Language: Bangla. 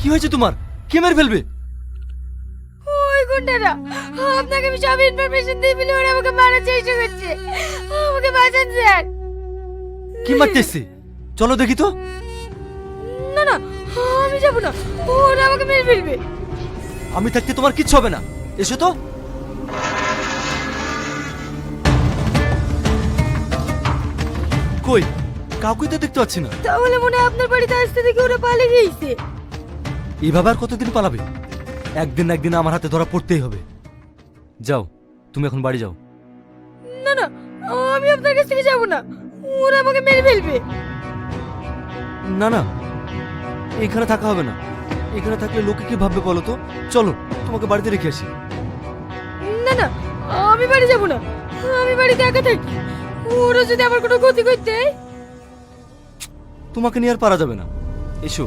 কি হয়েছে তোমার? কে মেরে ফেলবে? ওই গুন্ডারা আপনাকে আমি সব ইনফরমেশন দিয়ে বলে ওরা আমাকে মারার চেষ্টা করছে। আমাকে বাঁচান স্যার। কি মারতে এসছে চলো দেখি তো। না না আমি যাব না। ওরা আমাকে মেরে ফেলবে। আমি থাকতে তোমার কিচ্ছু হবে না। এসো তো। কই? কাউকে তো দেখতে পাচ্ছি না। তাহলে মনে হয় আপনার বাড়িতে আসতে দেখে ওরা পালিয়ে গিয়েছে। এভাবে আর কতদিন পালাবে? একদিন না একদিন আমার হাতে ধরা পড়তেই হবে। যাও তুমি এখন বাড়ি যাও। না না আমি আপনার কাছ থেকে যাব না। ওরা আমাকে মেরে ফেলবে। না না এখানে থাকা হবে না। এখানে থাকলে লোকে কি ভাববে বলো তো? চলো তোমাকে বাড়িতে রেখে আসি। না না আমি বাড়ি যাব না। আমি বাড়িতে একা থাকি। ওরা যদি আমার কোনো ক্ষতি করতে তোমাকে নিয়ে আর পারা যাবে না। এসো।